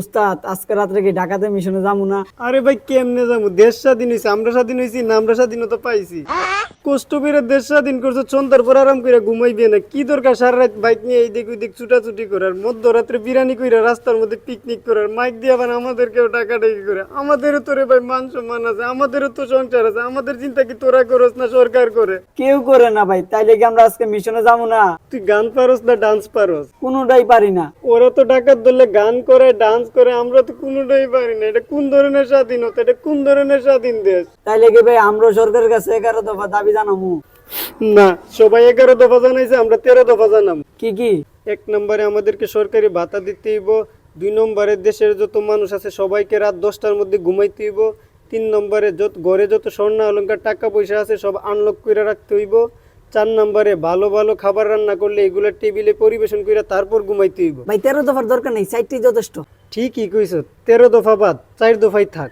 উস্তাদ, আজকে রাত্রে কি ঢাকাতে মিশনে যাব না? আরে ভাই, কেমনে যাব দেশ স্বাধীন হয়েছে আমরা স্বাধীন হয়েছি না, আমরা স্বাধীনতা পাইছি। কষ্ট করে দেশ স্বাধীন করছ সন্ধ্যার পর আরাম করে ঘুমাইবে না। কি দরকার সারা রাত বাইক নিয়ে এই দিক ওই দিক ছুটাছুটি করার মধ্যরাত্রে বিরিয়ানি কইরা রাস্তার মধ্যে পিকনিক করার মাইক দিয়ে আবার আমাদেরকেও করে। আমাদেরও তোরে ভাই মান সম্মান আছে আমাদেরও তো সংসার আছে আমাদের চিন্তা কি তোরা করস না সরকার করে? কেউ করে না ভাই তাইলে কি আমরা আজকে মিশনে যাব না? তুই গান পারস না ডান্স পারস? কোনোটাই পারি না। ওরা তো ডাকাত ধরলে গান করে ডান্স করে আমরা তো কোনোটাই পারি না। এটা কোন ধরনের স্বাধীনতা? এটা কোন ধরনের স্বাধীন দেশ? তাইলে কি ভাই আমরা সরকারের কাছে এগারো দফা দাবি জানাব না সবাই এগারো দফা জানাইছে আমরা তেরো দফা জানাম। কি কি? এক নম্বরে আমাদেরকে সরকারি ভাতা দিতে হইব দুই নম্বরে দেশের যত মানুষ আছে সবাইকে রাত দশটার মধ্যে ঘুমাইতে হইব তিন নম্বরে যত ঘরে যত স্বর্ণ অলঙ্কার টাকা পয়সা আছে সব আনলক করে রাখতে হইব চার নম্বরে ভালো ভালো খাবার রান্না করলে এগুলো টেবিলে পরিবেশন করে তারপর ঘুমাইতে হইব। ভাই তেরো দফার দরকার নেই সাইটটি যথেষ্ট। ঠিকই কইছ তেরো দফা বাদ চার দফাই থাক।